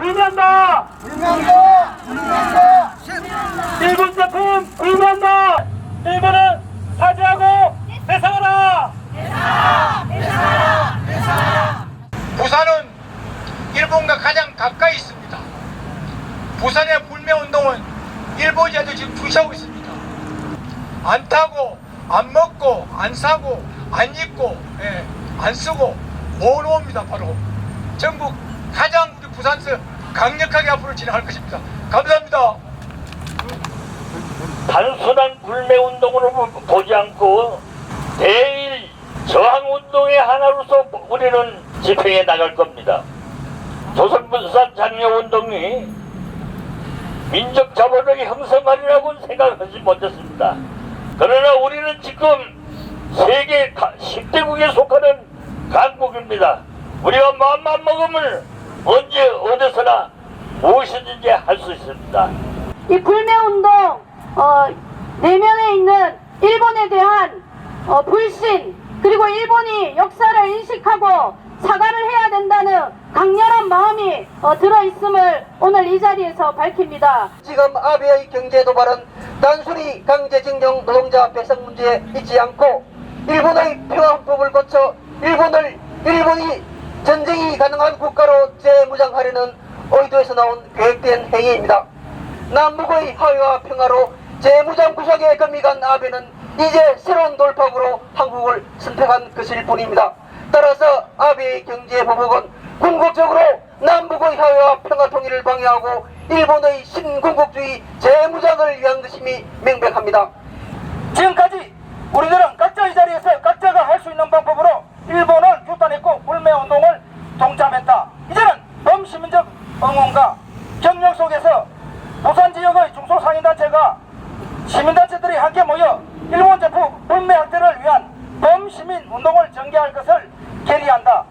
의미한다. 불면다! 불면다! 일본 제품 의미한다. 일본은 사죄하고 배상하라. 부산은 일본과 가장 가까이 있습니다. 부산의 불매운동은 일본이라도 지금 주시하고 있습니다. 안 타고, 안 먹고, 안 사고, 안 입고, 예, 안 쓰고, 모노입니다, 바로. 전국 가장 부산서 강력하게 앞으로 진행할 것입니다. 감사합니다. 단순한 불매운동으로 보- 보지 않고 대일 저항운동의 하나로서 우리는 집행해 나갈 겁니다. 조선분산 장려운동이 민족 자본의 형성하리라고는 생각하지 못했습니다. 그러나 우리는 지금 세계 10대국에 속하는 강국입니다. 우리가 마음만 먹으면 언제 어디서나 무엇이든지 할 수 있습니다. 이 불매운동 어, 내면에 있는 일본에 대한 어, 불신 그리고 일본이 역사를 인식하고 사과를 해야 된다는 강렬한 마음이 어, 들어있음을 오늘 이 자리에서 밝힙니다. 지금 아베의 경제 도발은 단순히 강제징용 노동자 배상 문제에 있지 않고 일본의 평화헌법을 거쳐 일본을 일본이 전쟁이 가능한 국가로 재무장하려는 의도에서 나온 계획된 행위입니다. 남북의 화해와 평화로 재무장 구석에 금이간 아베는 이제 새로운 돌파구로 한국을 선택한 것일 뿐입니다. 따라서 아베의 경제 보복은 궁극적으로 남북의 화해와 평화 통일을 방해하고 일본의 신군국주의 재무장을 위한 것임이 명백합니다. 지금까지 우리들은 각자의 자리에서 각자가 할 수 있는 방법으로 일본을 규탄했고 불매운동을 동참했다. 이제는 범시민적 응원과 격려 속에서 부산 지역의 중소상인단체가 시민단체들이 함께 모여 일본 제품 불매 학대를 위한 범시민 운동을 전개할 것을 결의한다.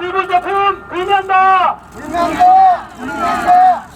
일본 제품 의미한다. 일본 제품 의미한다.